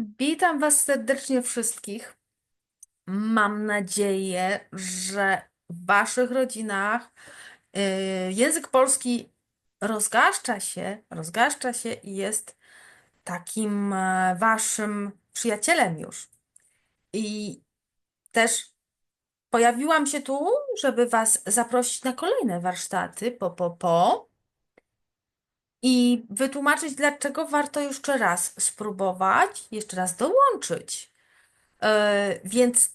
Witam Was serdecznie wszystkich. Mam nadzieję, że w Waszych rodzinach y, język polski rozgaszcza się, rozgaszcza się i jest takim e, Waszym przyjacielem już. I też pojawiłam się tu, żeby Was zaprosić na kolejne warsztaty po, po, po i wytłumaczyć, dlaczego warto jeszcze raz spróbować, jeszcze raz dołączyć. E, więc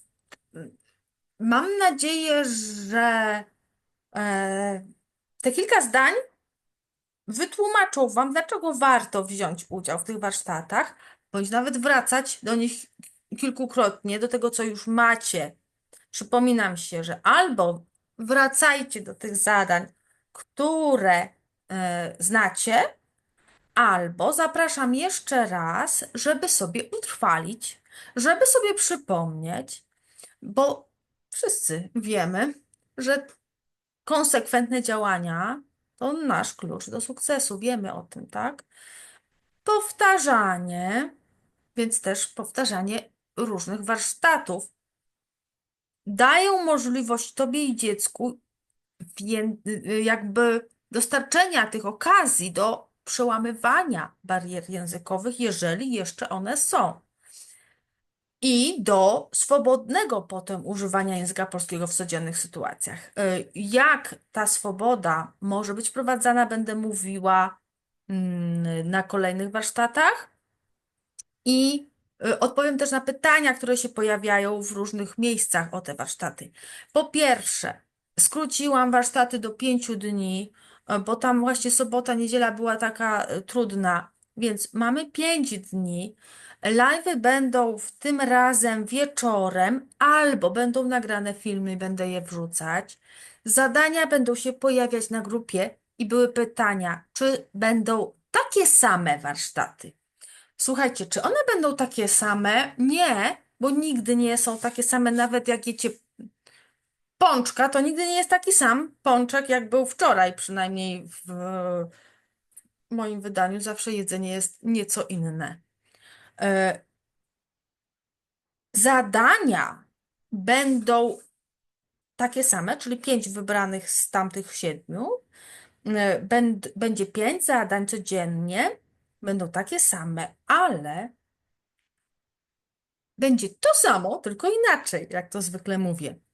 mam nadzieję, że e, te kilka zdań wytłumaczą Wam, dlaczego warto wziąć udział w tych warsztatach, bądź nawet wracać do nich kilkukrotnie, do tego, co już macie. Przypominam się, że albo wracajcie do tych zadań, które znacie, albo zapraszam jeszcze raz, żeby sobie utrwalić, żeby sobie przypomnieć, bo wszyscy wiemy, że konsekwentne działania to nasz klucz do sukcesu. Wiemy o tym, tak? Powtarzanie, więc też powtarzanie różnych warsztatów dają możliwość tobie i dziecku wię- jakby dostarczenia tych okazji do przełamywania barier językowych, jeżeli jeszcze one są. I do swobodnego potem używania języka polskiego w codziennych sytuacjach. Y, Jak ta swoboda może być wprowadzana, będę mówiła mm, na kolejnych warsztatach. I y, odpowiem też na pytania, które się pojawiają w różnych miejscach o te warsztaty. Po pierwsze, skróciłam warsztaty do pięciu dni, bo tam właśnie sobota, niedziela była taka y, trudna, więc mamy pięć dni. Live'y będą w tym razem wieczorem, albo będą nagrane filmy będę je wrzucać. Zadania będą się pojawiać na grupie i były pytania, czy będą takie same warsztaty. Słuchajcie, czy one będą takie same? Nie, bo nigdy nie są takie same, nawet jak jecie pączka, to nigdy nie jest taki sam pączek, jak był wczoraj, przynajmniej w moim wydaniu zawsze jedzenie jest nieco inne. E, Zadania będą takie same, czyli pięć wybranych z tamtych siedmiu. E, Będ, będzie pięć zadań codziennie, będą takie same, ale będzie to samo, tylko inaczej, jak to zwykle mówię.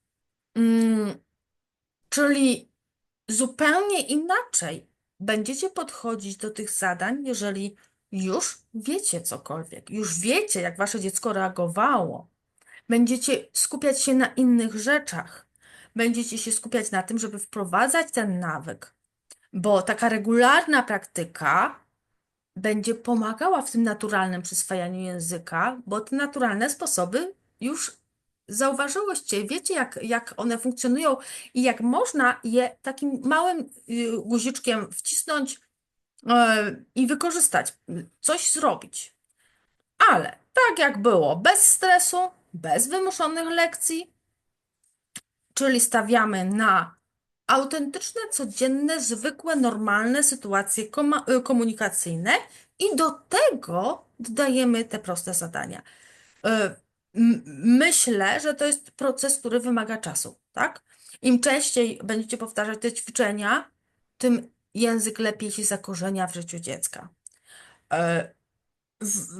Mm, czyli zupełnie inaczej będziecie podchodzić do tych zadań, jeżeli już wiecie cokolwiek, już wiecie, jak wasze dziecko reagowało. Będziecie skupiać się na innych rzeczach. Będziecie się skupiać na tym, żeby wprowadzać ten nawyk, bo taka regularna praktyka będzie pomagała w tym naturalnym przyswajaniu języka, bo te naturalne sposoby już zauważyłyście, wiecie, jak, jak one funkcjonują i jak można je takim małym y, guziczkiem wcisnąć e, i wykorzystać, coś zrobić. Ale tak jak było, bez stresu, bez wymuszonych lekcji, czyli stawiamy na autentyczne, codzienne, zwykłe, normalne sytuacje y, komunikacyjne i do tego dodajemy te proste zadania. Myślę, że to jest proces, który wymaga czasu, tak? Im częściej będziecie powtarzać te ćwiczenia, tym język lepiej się zakorzenia w życiu dziecka. E,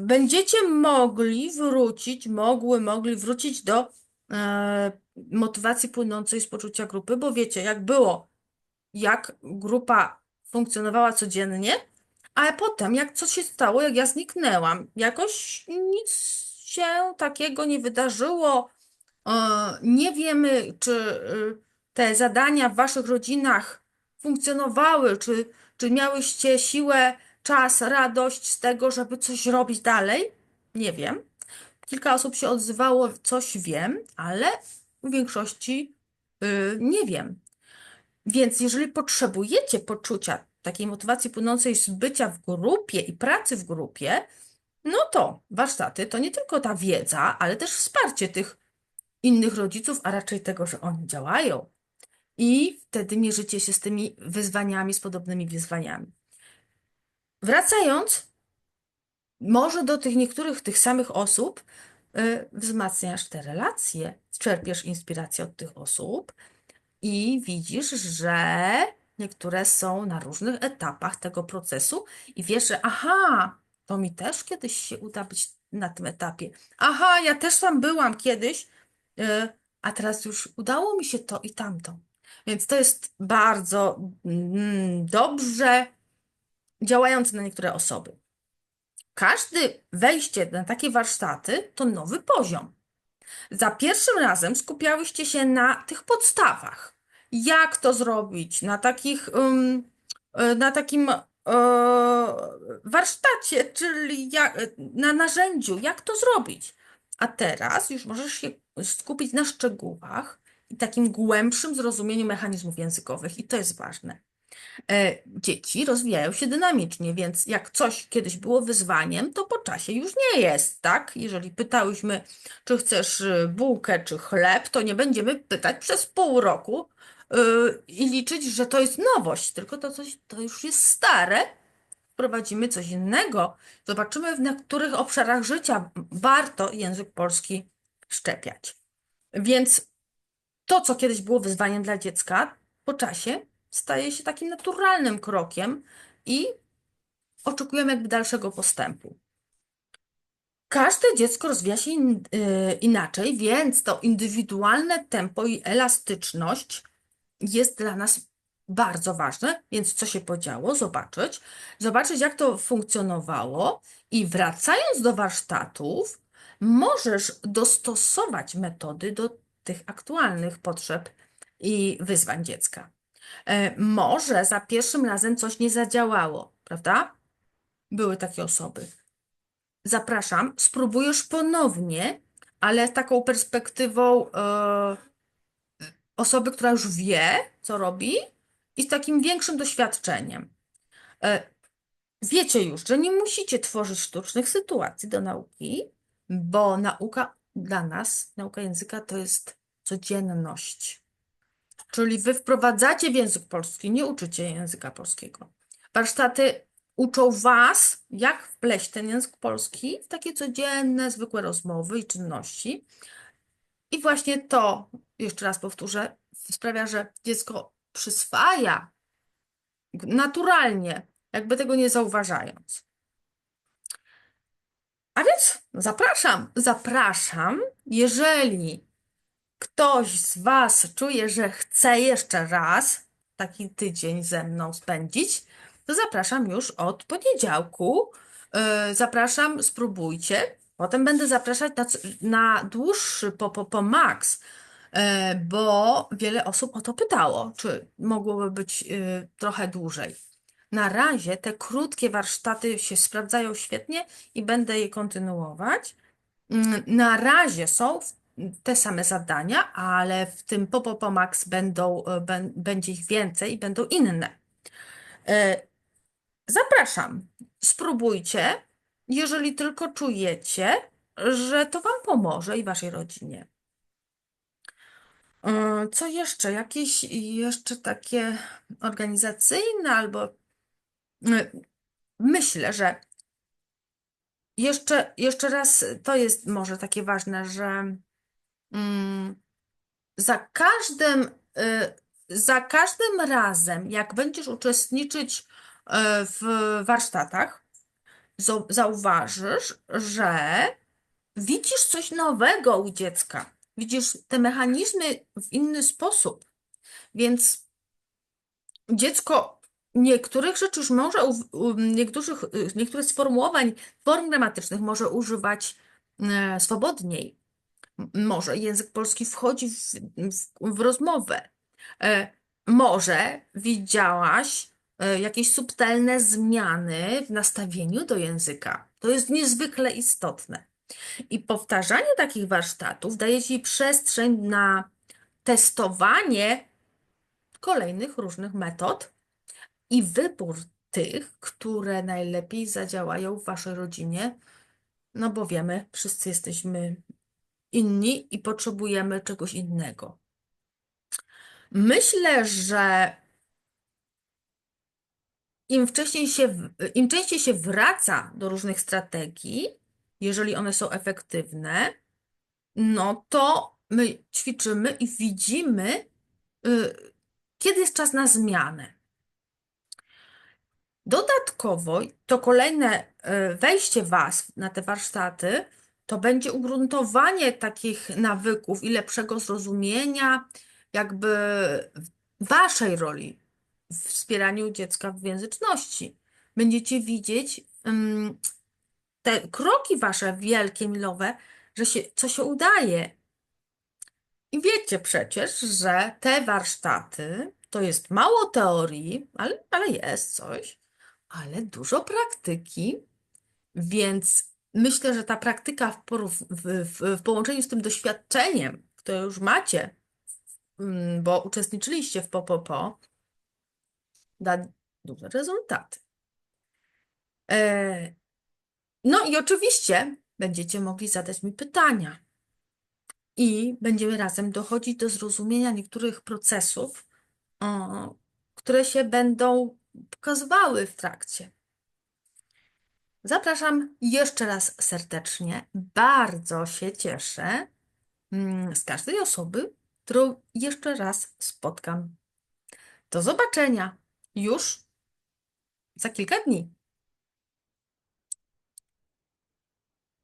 Będziecie mogli wrócić, mogły, mogli wrócić do e, motywacji płynącej z poczucia grupy, bo wiecie, jak było, jak grupa funkcjonowała codziennie, a potem, jak coś się stało, jak ja zniknęłam, jakoś nic się takiego nie wydarzyło. E, nie wiemy, czy y, te zadania w waszych rodzinach funkcjonowały, czy, czy miałyście siłę, czas, radość z tego, żeby coś robić dalej. Nie wiem. Kilka osób się odzywało, coś wiem, ale w większości y, nie wiem. Więc jeżeli potrzebujecie poczucia takiej motywacji płynącej z bycia w grupie i pracy w grupie, no to warsztaty to nie tylko ta wiedza, ale też wsparcie tych innych rodziców, a raczej tego, że oni działają. I wtedy mierzycie się z tymi wyzwaniami, z podobnymi wyzwaniami. Wracając może do tych niektórych tych samych osób y, wzmacniasz te relacje, czerpiesz inspirację od tych osób i widzisz, że niektóre są na różnych etapach tego procesu i wiesz, że aha, to mi też kiedyś się uda być na tym etapie. Aha, ja też tam byłam kiedyś, y, a teraz już udało mi się to i tamto. Więc to jest bardzo mm, dobrze działające na niektóre osoby. Każde wejście na takie warsztaty to nowy poziom. Za pierwszym razem skupiałyście się na tych podstawach. Jak to zrobić? Na takich, y, na takim e, warsztacie, czyli jak, na narzędziu, jak to zrobić. A teraz już możesz się skupić na szczegółach i takim głębszym zrozumieniu mechanizmów językowych, i to jest ważne. E, Dzieci rozwijają się dynamicznie, więc jak coś kiedyś było wyzwaniem, to po czasie już nie jest, tak? Jeżeli pytałyśmy, czy chcesz y, bułkę, czy chleb, to nie będziemy pytać przez pół roku yy, i liczyć, że to jest nowość, tylko to coś, to już jest stare. Wprowadzimy coś innego. Zobaczymy, na których obszarach życia warto język polski szczepiać. Więc to, co kiedyś było wyzwaniem dla dziecka, po czasie staje się takim naturalnym krokiem i oczekujemy jakby dalszego postępu. Każde dziecko rozwija się in, y, inaczej, więc to indywidualne tempo i elastyczność jest dla nas bardzo ważne. Więc co się podziało? Zobaczyć, zobaczyć jak to funkcjonowało i wracając do warsztatów, możesz dostosować metody do tych aktualnych potrzeb i wyzwań dziecka. E, Może za pierwszym razem coś nie zadziałało, prawda? Były takie osoby. Zapraszam, spróbujesz ponownie, ale taką perspektywą e, osoby, która już wie, co robi i z takim większym doświadczeniem. E, Wiecie już, że nie musicie tworzyć sztucznych sytuacji do nauki, bo nauka dla nas, nauka języka to jest codzienność. Czyli wy wprowadzacie w język polski, nie uczycie języka polskiego. Warsztaty uczą was, jak wpleść ten język polski w takie codzienne, zwykłe rozmowy i czynności. I właśnie to, jeszcze raz powtórzę, sprawia, że dziecko przyswaja naturalnie, jakby tego nie zauważając. A więc zapraszam, zapraszam, jeżeli ktoś z Was czuje, że chce jeszcze raz taki tydzień ze mną spędzić, to zapraszam już od poniedziałku. Yy, Zapraszam, spróbujcie. Potem będę zapraszać na, na dłuższy, po, po, po max, yy, bo wiele osób o to pytało, czy mogłoby być yy, trochę dłużej. Na razie te krótkie warsztaty się sprawdzają świetnie i będę je kontynuować. Mm, Na razie są te same zadania, ale w tym Popopo Max będą, e, bę- będzie ich więcej i będą inne. E, Zapraszam, spróbujcie, jeżeli tylko czujecie, że to Wam pomoże i Waszej rodzinie. E, Co jeszcze? Jakieś jeszcze takie organizacyjne albo e, myślę, że jeszcze, jeszcze raz to jest może takie ważne, że mm, za każdym, y, za każdym razem, jak będziesz uczestniczyć y, w warsztatach, zauważysz, że widzisz coś nowego u dziecka. Widzisz te mechanizmy w inny sposób. Więc dziecko niektórych rzeczy już może, niektórych, niektóre sformułowań, form gramatycznych może używać e, swobodniej. Może język polski wchodzi w, w, w rozmowę. E, Może widziałaś jakieś subtelne zmiany w nastawieniu do języka. To jest niezwykle istotne. I powtarzanie takich warsztatów daje Ci przestrzeń na testowanie kolejnych różnych metod i wybór tych, które najlepiej zadziałają w Waszej rodzinie, no bo wiemy, wszyscy jesteśmy inni i potrzebujemy czegoś innego. Myślę, że im wcześniej się, im częściej się wraca do różnych strategii, jeżeli one są efektywne, no to my ćwiczymy i widzimy, y, kiedy jest czas na zmianę. Dodatkowo to kolejne y, wejście Was na te warsztaty to będzie ugruntowanie takich nawyków i lepszego zrozumienia jakby Waszej roli w wspieraniu dziecka w języczności. Będziecie widzieć ym, te kroki Wasze wielkie, milowe, że się, co się udaje. I wiecie przecież, że te warsztaty to jest mało teorii, ale, ale jest coś, ale dużo praktyki, więc myślę, że ta praktyka w, porów- w, w, w połączeniu z tym doświadczeniem, które już macie, mm, bo uczestniczyliście w POPOPO, da duże rezultaty. E, No i oczywiście będziecie mogli zadać mi pytania i będziemy razem dochodzić do zrozumienia niektórych procesów, które się będą pokazywały w trakcie. Zapraszam jeszcze raz serdecznie. Bardzo się cieszę mm, z każdej osoby, którą jeszcze raz spotkam. Do zobaczenia już za kilka dni.